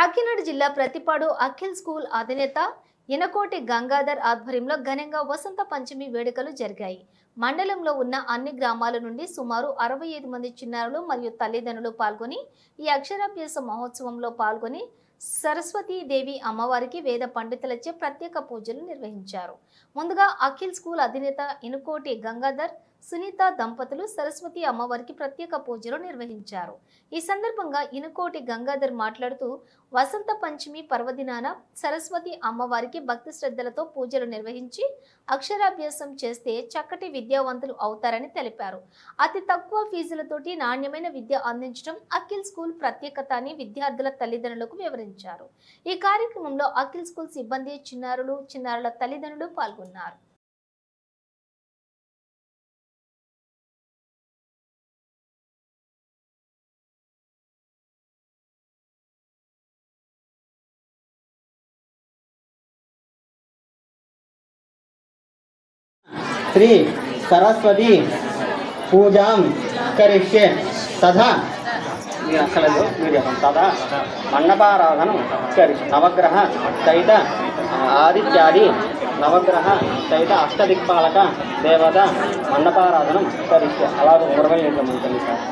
కాకినాడ జిల్లా ప్రతిపాడు అఖిల్ స్కూల్ అధినేత ఇనకోటి గంగాధర్ ఆధ్వర్యంలో ఘనంగా వసంత పంచమి వేడుకలు జరిగాయి. మండలంలో ఉన్న అన్ని గ్రామాల నుండి సుమారు అరవై ఐదు మంది చిన్నారులు మరియు తల్లిదండ్రులు పాల్గొని ఈ అక్షరాభ్యాస మహోత్సవంలో పాల్గొని సరస్వతీదేవి అమ్మవారికి వేద పండితులచే ప్రత్యేక పూజలు నిర్వహించారు. ముందుగా అఖిల్ స్కూల్ అధినేత ఇనుకోటి గంగాధర్ సునీత దంపతులు సరస్వతి అమ్మవారికి ప్రత్యేక పూజలు నిర్వహించారు. ఈ సందర్భంగా ఇనుకోటి గంగాధర్ మాట్లాడుతూ వసంత పంచమి పర్వదినాన సరస్వతి అమ్మవారికి భక్తి శ్రద్ధలతో పూజలు నిర్వహించి అక్షరాభ్యాసం చేస్తే చక్కటి విద్యావంతులు అవుతారని తెలిపారు. అతి తక్కువ ఫీజులతోటి నాణ్యమైన విద్య అందించడం అఖిల్ స్కూల్ ప్రత్యేకత అని విద్యార్థుల తల్లిదండ్రులకు వివరించారు. ఈ కార్యక్రమంలో అఖిల్ స్కూల్ సిబ్బంది చిన్నారులు చిన్నారుల తల్లిదండ్రులు పాల్గొన్నారు. శ్రీ సరస్వతి పూజాం కరిష్యే తథా మీరు అక్కలేదు మీరు చెప్పండి తథా మండపారాధనం కరిష్య। నవగ్రహ సహిత ఆదిత్యాది నవగ్రహ సహిత అష్టదిక్పాలక దేవత మండపారాధనం కరిష్యే। అలాగే పూర్వం ఏంటో సార్।